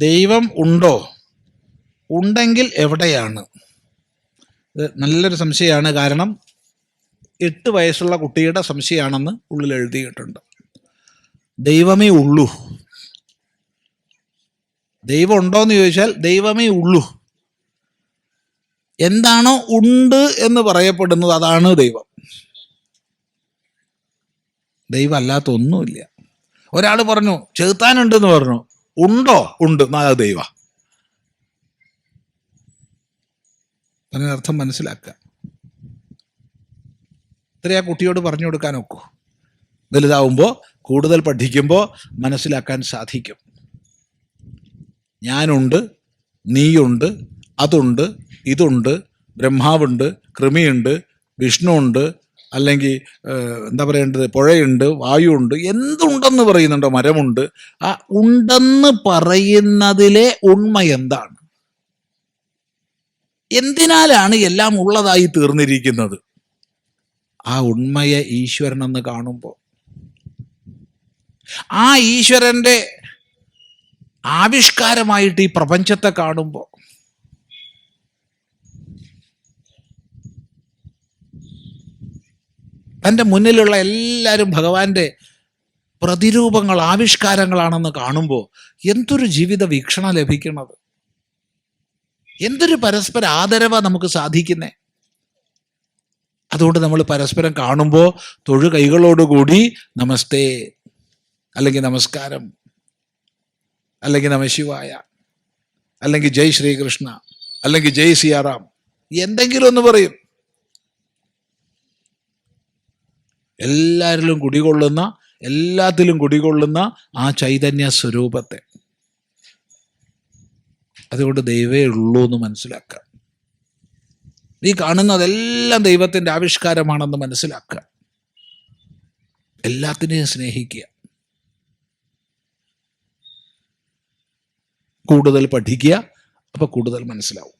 ദൈവം ഉണ്ടോ? ഉണ്ടെങ്കിൽ എവിടെയാണ്? ഇത് നല്ലൊരു സംശയമാണ്. കാരണം എട്ട് വയസ്സുള്ള കുട്ടിയുടെ സംശയമാണെന്ന് ഉള്ളിൽ എഴുതിയിട്ടുണ്ട്. ദൈവമേ ഉള്ളൂ. ദൈവം ഉണ്ടോയെന്ന് ചോദിച്ചാൽ ദൈവമേ ഉള്ളൂ. എന്താണോ ഉണ്ട് എന്ന് പറയപ്പെടുന്നത് അതാണ് ദൈവം. ദൈവം അല്ലാത്ത ഒന്നുമില്ല. ഒരാൾ പറഞ്ഞു ചെറുത്താനുണ്ടെന്ന് പറഞ്ഞു. ഉണ്ടോ? ഉണ്ട്. നാലാ ദൈവ. അതിനർത്ഥം മനസ്സിലാക്കുക. ഇത്രയും ആ കുട്ടിയോട് പറഞ്ഞു കൊടുക്കാൻ ഒക്കൂ വലുതാവുമ്പോൾ കൂടുതൽ പഠിക്കുമ്പോൾ മനസ്സിലാക്കാൻ സാധിക്കും. ഞാനുണ്ട് നീയുണ്ട് അതുണ്ട് ഇതുണ്ട് ബ്രഹ്മാവുണ്ട് കൃമിയുണ്ട് വിഷ്ണുവുണ്ട് അല്ലെങ്കിൽ എന്താ പറയേണ്ടത്? പുഴയുണ്ട് വായുണ്ട് എന്തുണ്ടെന്ന് പറയുന്നുണ്ടോ മരമുണ്ട്. ആ ഉണ്ടെന്ന് പറയുന്നതിലെ ഉണ്മ എന്താണ്? എന്തിനാലാണ് എല്ലാം ഉള്ളതായി തീർന്നിരിക്കുന്നത്? ആ ഉണ്മയെ ഈശ്വരൻ എന്ന് കാണുമ്പോൾ. ആ ഈശ്വരന്റെ ആവിഷ്കാരമായിട്ട് ഈ പ്രപഞ്ചത്തെ കാണുമ്പോൾ. തന്റെ മുന്നിലുള്ള എല്ലാവരും ഭഗവാന്റെ പ്രതിരൂപങ്ങൾ ആവിഷ്കാരങ്ങളാണെന്ന് കാണുമ്പോൾ എന്തൊരു ജീവിത വീക്ഷണ ലഭിക്കുന്നത്? എന്തൊരു പരസ്പര ആദരവ നമുക്ക് സാധിക്കുന്നേ? അതുകൊണ്ട് നമ്മൾ പരസ്പരം കാണുമ്പോൾ തൊഴു കൈകളോടുകൂടി നമസ്തേ അല്ലെങ്കിൽ നമസ്കാരം അല്ലെങ്കിൽ നമശിവായ അല്ലെങ്കിൽ ജയ് ശ്രീകൃഷ്ണ അല്ലെങ്കിൽ ജയ് സിയാറാം എന്തെങ്കിലും ഒന്ന് പറയും. എല്ലാവരിലും കുടികൊള്ളുന്ന എല്ലാത്തിലും കുടികൊള്ളുന്ന ആ ചൈതന്യ സ്വരൂപത്തെ. അതുകൊണ്ട് ദൈവേ ഉള്ളൂ എന്ന് മനസ്സിലാക്കുക. ഈ കാണുന്നതെല്ലാം ദൈവത്തിന്റെ ആവിഷ്കാരമാണെന്ന് മനസ്സിലാക്കുക. എല്ലാത്തിനെയും സ്നേഹിക്കുക. കൂടുതൽ പഠിക്കുക അപ്പോൾ കൂടുതൽ മനസ്സിലാവും.